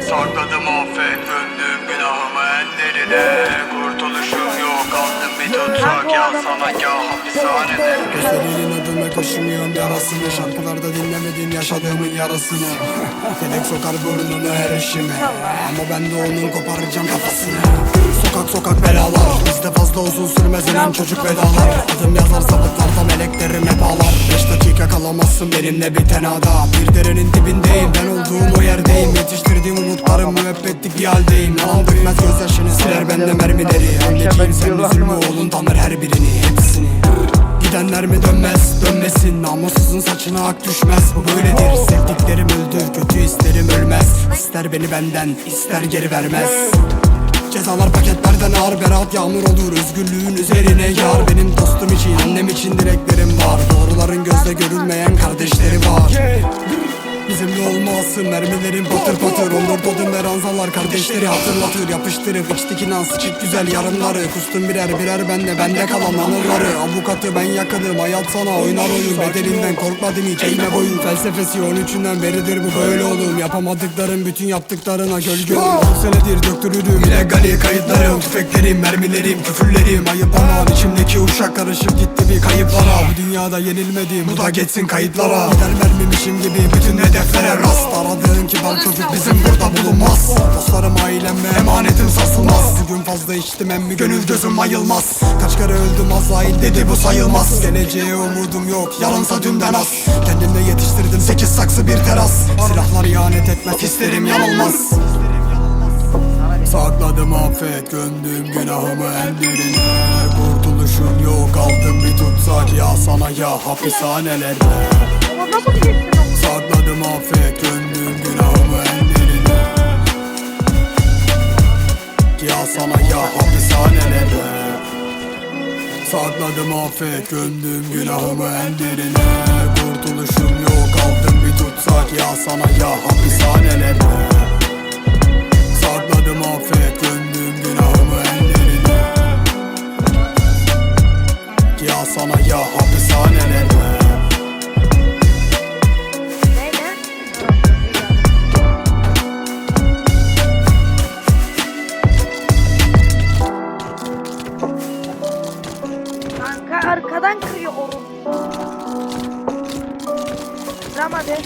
Sakladım affet gönlüm günahımı yok ya sana ya hapishanede Gösterinin adına kaşımıyorum yarasını. Şarkılarda dinlemedin yaşadığımın yarasını. Felek sokar burnunu her işime Ama ben de onun koparacağım kafasını. Sokak sokak belalar. Bizde fazla uzun sürmez inen çocuk vedalar. Adım yazar sabıtlarda meleklerim hep ağlar. Beş dakika kalamazsın benimle bir tenada. Bir derenin dibindeyim ben olduğum o yerdeyim. Yetiştirdiğim umutlarım müebbetlik bir haldeyim. Yalan dökmez gözyaşını siler bende mermileri Anneciğim sen üzülme oğlun tanır her birini hepsini. Gidenler mi dönmez dönmesin. Namussuzun saçına ak düşmez. Bu böyledir. Sevdiklerim öldü Kötü hislerim ölmez. İster beni benden ister geri vermez. Cezalar paketlerden ağır berat yağmur olur. Özgürlüğün üzerine yar. Benim dostum için annem için dileklerim var. Doğruların gözle görülmeyen var Bizimle olmasın mermilerin patır patır. Olur dodum ve ranzalar kardeşleri hatırlatır. Yapıştırıp içtik inan sıçık güzel yarınları. Kustum birer birer bende bende kalan anıları. Avukatı ben yakınım. Hayat sana oynar oyun. Bedelinden korkmadım hiç. Eğme boyun. Felsefesi 13'ünden beridir bu böyle oğlum. Yapamadıklarım bütün yaptıklarına gölge olun 10 senedir döktürürüm illegali kayıtlarım Tüfeklerim mermilerim küfürlerim. Ayıp aman içimdeki uşak karışıp gitti bir kayıplara. Bu dünyada yenilmedim bu da geçsin kayıtlara. Gider mermimişim gibi bütün hedeflere rast Aradığın kibar çocuk bizim burada bulunmaz. Dostlarım ailem ve emanetim sarsılmaz. Bugün fazla içtim emmi gönül gözüm ayılmaz. Kaç kere öldüm Azrail dedi bu sayılmaz. Geleceğe umudum yok yarınsa dünden az. Kendimle yetiştirdim sekiz saksı bir teras. Silahlar ihanet etmez hislerim yanılmaz. Sakladım affet. Gömdüm günahımı en derine Kurtuluşum yok aldım bir tutsak. Ya sana ya hapishanelerde Sakladım affet gömdüm günahımı en derine Ya sana ya hapishanelerde Sakladım affet gömdüm günahımı en derine Kurtuluşum yok aldım bir tutsak ya sana ya hapishanelerde Sakladım affet gömdüm günahımı en derine Ya sana ya hapishanelerde arkadan kırıyor. Kıramadı.